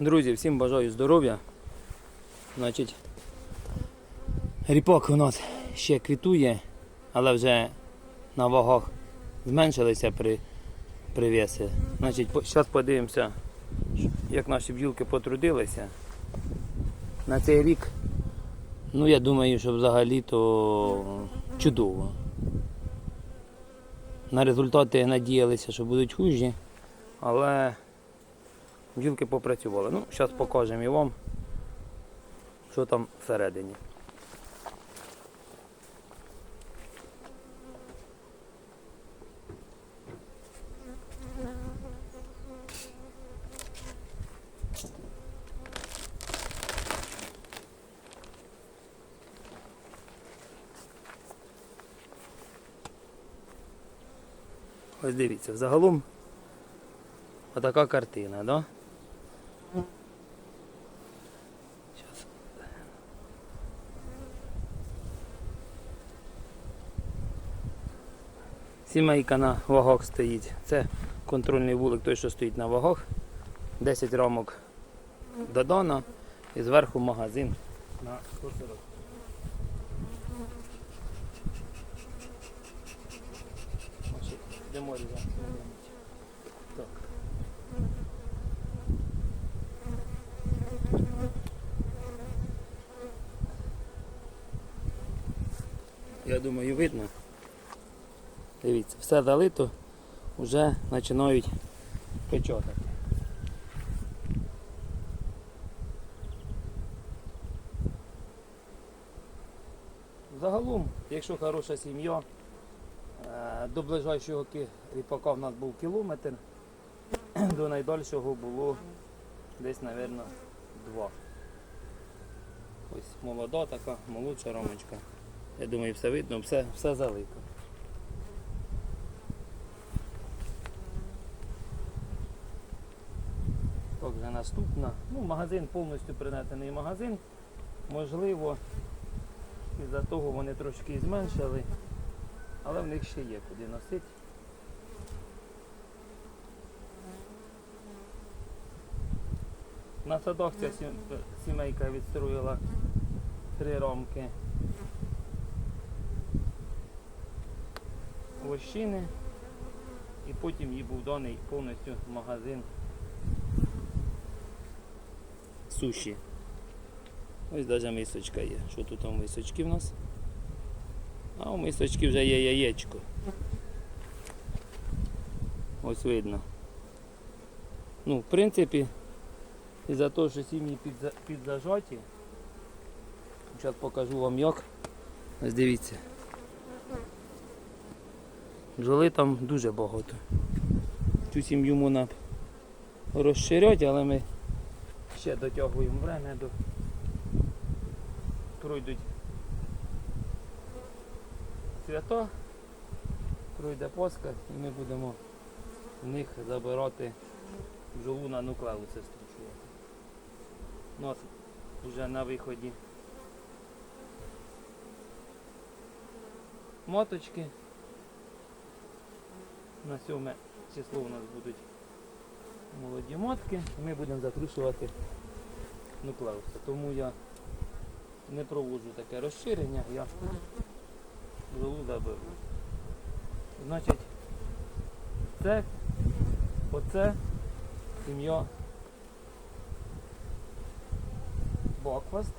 Друзі, всім бажаю здоров'я. Значить, ріпак у нас ще квітує, але вже на вагах зменшилися при, привіси. Значить, зараз подивимося, як наші бджілки потрудилися. На цей рік, ну я думаю, що взагалі то чудово. На результати надіялися, що будуть хужі, але бджілки попрацювали. Ну, зараз покажемо і вам, що там всередині. Ось дивіться, взагалом отака картина, да? Сімейка на вагах стоїть. Це контрольний вулик, той, що стоїть на вагах. 10 рамок додана і зверху магазин на 140. Значить, Йдемо. Я думаю, видно. Дивіться, все залито, вже починають печатати. Загалом, якщо хороша сім'я, е, до ближайшого ріпака в нас був кілометр, до найдальшого було десь, мабуть, два. Ось молода така, молодша ромочка. Я думаю, все видно, все, все залито. Так, вже наступна. Ну, магазин повністю принесений магазин. Можливо, із-за того вони трошки зменшили, але в них ще є куди носити. На садах ця сімейка відстроїла три рамки вощини і потім їй був даний повністю магазин суші. Ось навіть мисочка є. Що тут у мисочки в нас? А у мисочки вже є яєчко. Ось видно. Ну, в принципі, із-за того, що сім'ї підзажаті, зараз покажу вам як. Ось дивіться. Бджоли там дуже багато. Цю сім'ю можна розширяти, але ми ще дотягуємо. Время до пройдуть. Свято, пройде Пасха і ми будемо в них забирати бджолу на нуклеуси струшувати. У нас вже на виході. Моточки. На 7 число у нас будуть молоді мотки, і ми будемо затрушувати нуклеуси. Тому я не проводжу таке розширення, я бджолу заберу. Значить, це, оце сім'я Бокваст.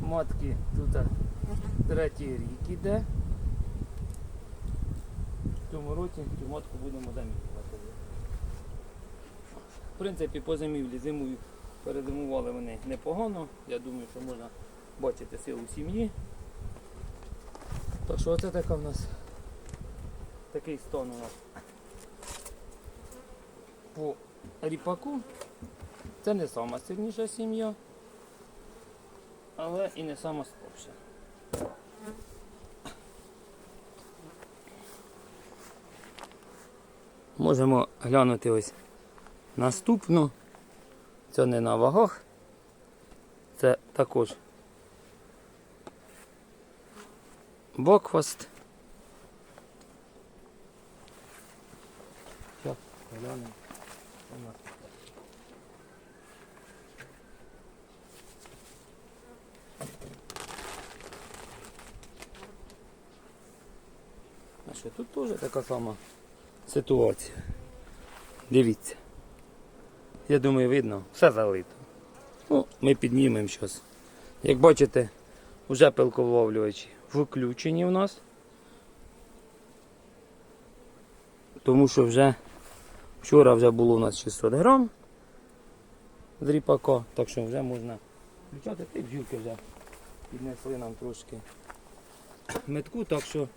Матки тут третій рік іде. Цьому році цю матку будемо замінювати. В принципі, по зимівлі зимою перезимували вони непогано. Я думаю, що можна бачити силу сім'ї. Так що оце така в нас такий стан у нас по ріпаку. Це не сама сильніша сім'я, але і не сама слабша. Можемо глянути ось наступну. Це не на вагах. Це також бокхвост. Глянемо. нас тут. А тут теж така сама ситуація. Дивіться. Я думаю, видно, все залито. Ну, ми піднімемо щось. Як бачите, вже пилковловлювачі включені у нас. Тому що вже вчора вже було у нас 600 грам з ріпака, так що вже можна включати. Та й бджілки вже піднесли нам трошки метку, так що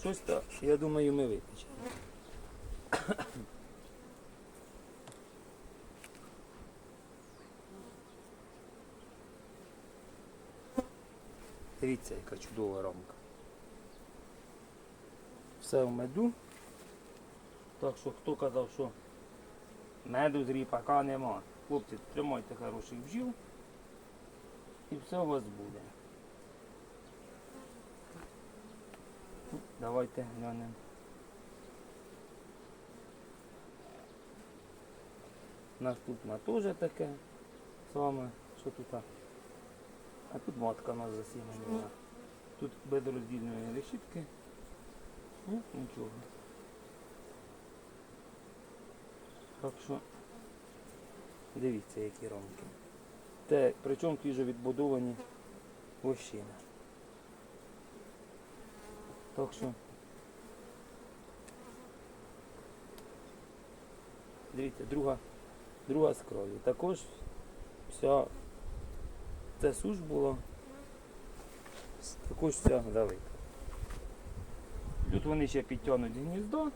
щось так, я думаю, ми витечемо. Дивіться, яка чудова рамка. Все в меду. Так що хто казав, що меду з ріпака нема. Хлопці, тримайте хороших бджіл і все у вас буде. Давайте глянемо. Наступна теж таке саме, що тут. а? Тут матка у нас засімена. Тут без решітки. Ну, нічого. Так що дивіться, які рамки. Те, причому ті ж відбудовані вощини. Так що дивіться, друга, друга з крові. Також вся це суш була. Також вся велика. Тут вони ще підтягнуть гніздо.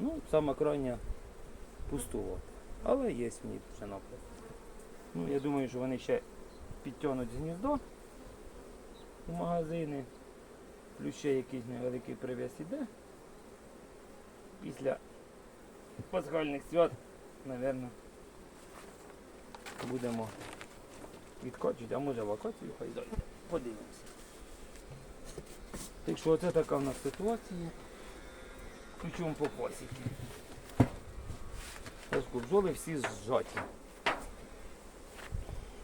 Ну, саме крайня пустувати. Але є в ній ще. Ну, я думаю, що вони ще підтягнуть гніздо у магазини. Плюс ще якийсь невеликий прив'яз іде. Після пасхальних свят, мабуть, будемо відкачувати, а може вакацію хай далі. Подивимося. Так що оце така в нас ситуація. Ключом по. Ось бджоли всі зжаті.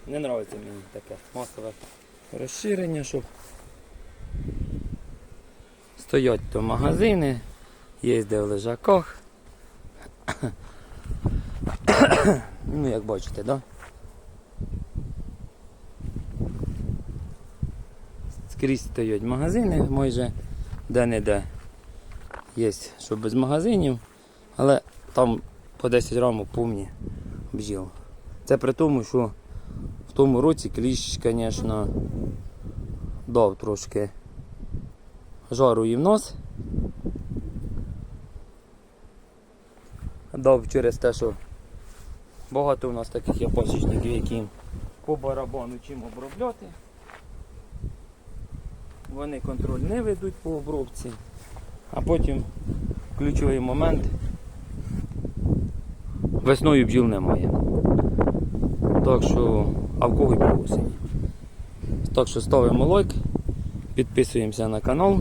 Не подобається мені таке масове розширення, щоб стоять то магазини, є в лежаках. ну, як бачите? Да? Скрізь стоять магазини, майже де-не-де. Є, що без магазинів, але там по 10 рамок повні бджіл. Це при тому, що в тому році кліщ, звісно, дав трошки жару і в нос. Дав через те, що багато у нас таких є пасічників, які по барабану чим обробляти. Вони контроль не ведуть по обробці, а потім ключовий момент весною бджіл немає. Так що, а в кого й по осені. Так що ставимо лайк, підписуємося на канал,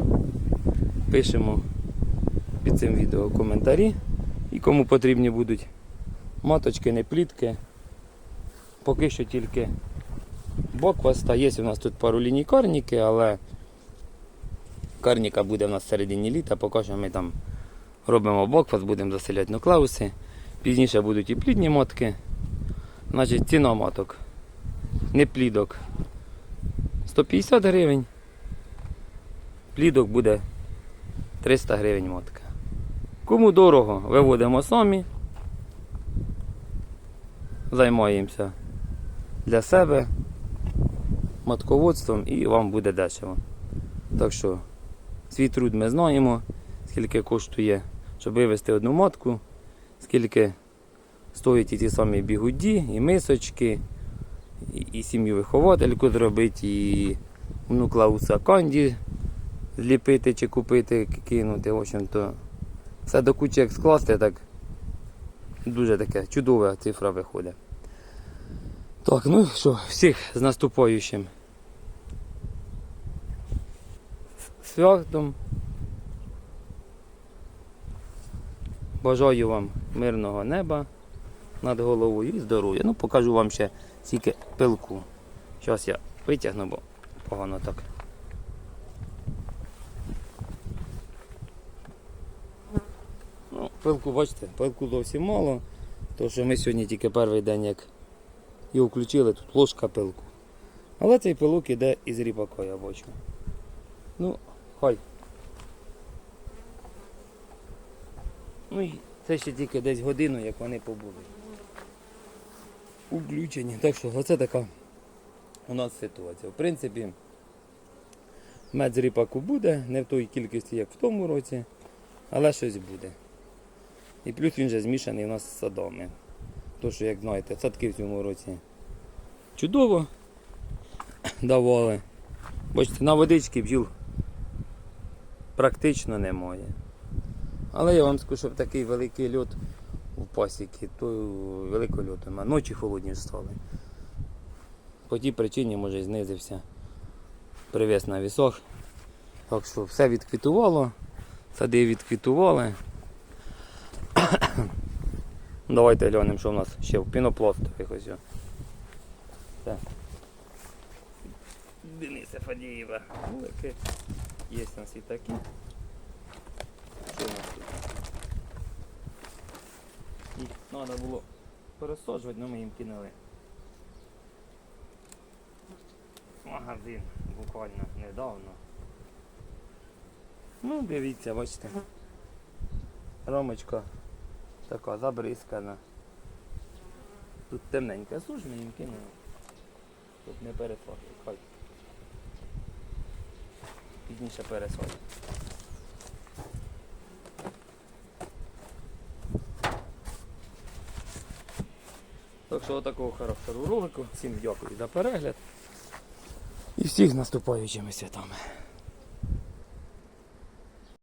пишемо під цим відео коментарі. І кому потрібні будуть маточки, не плітки. Поки що тільки бокваста. Є у нас тут пару ліній карніки, але карніка буде у нас в середині літа, поки що ми там робимо бокваст, будемо заселяти нуклеуси. Пізніше будуть і плідні мотки. Значить, ціна маток. Не плідок. 150 гривень. Плідок буде 300 гривень мотка. Кому дорого, виводимо самі. Займаємося для себе матководством і вам буде дешево. Так що свій труд ми знаємо, скільки коштує, щоб вивезти одну матку, скільки стоять і ті самі бігуді, і мисочки, і, сім'ю виховательку зробити, і нуклауса канді зліпити чи купити, кинути. В общем-то, все до кучі як скласти, так дуже таке чудова цифра виходить. Так, ну що, всіх з наступаючим святом. Бажаю вам мирного неба над головою і здоров'я. Ну, покажу вам ще тільки пилку. Зараз я витягну, бо погано так. Ну, пилку, бачите, пилку зовсім мало. Тому що ми сьогодні тільки перший день, як його включили, тут ложка пилку. Але цей пилок іде із ріпака, я бачу. Ну, хай. Ну і це ще тільки десь годину, як вони побули. Включені. Так що оце така у нас ситуація. В принципі, мед з ріпаку буде, не в той кількості, як в тому році, але щось буде. І плюс він вже змішаний у нас з садами. То, що, як знаєте, садки в цьому році чудово давали. Бачите, на водички бджіл практично немає. Але я вам скажу, що такий великий льот пасіки, то великого льоту. Ночі холодні стали. По тій причині, може, знизився привес на вісок. Так що все відквітувало, сади відквітували. Давайте глянемо, що в нас ще в пінопластових ось. Так. Дениса Фадієва. Є у нас і такі. Що у нас тут? Їх треба було пересаджувати, але ми їм кинули. Магазин буквально недавно. Ну, дивіться, бачите. Ромочка така забризкана. Тут темненька суш, ми їм кинули. Тут не пересаджують, хай. Пізніше пересаджують. Так що отакого характеру ролику. Всім дякую за перегляд. І всіх з наступаючими святами.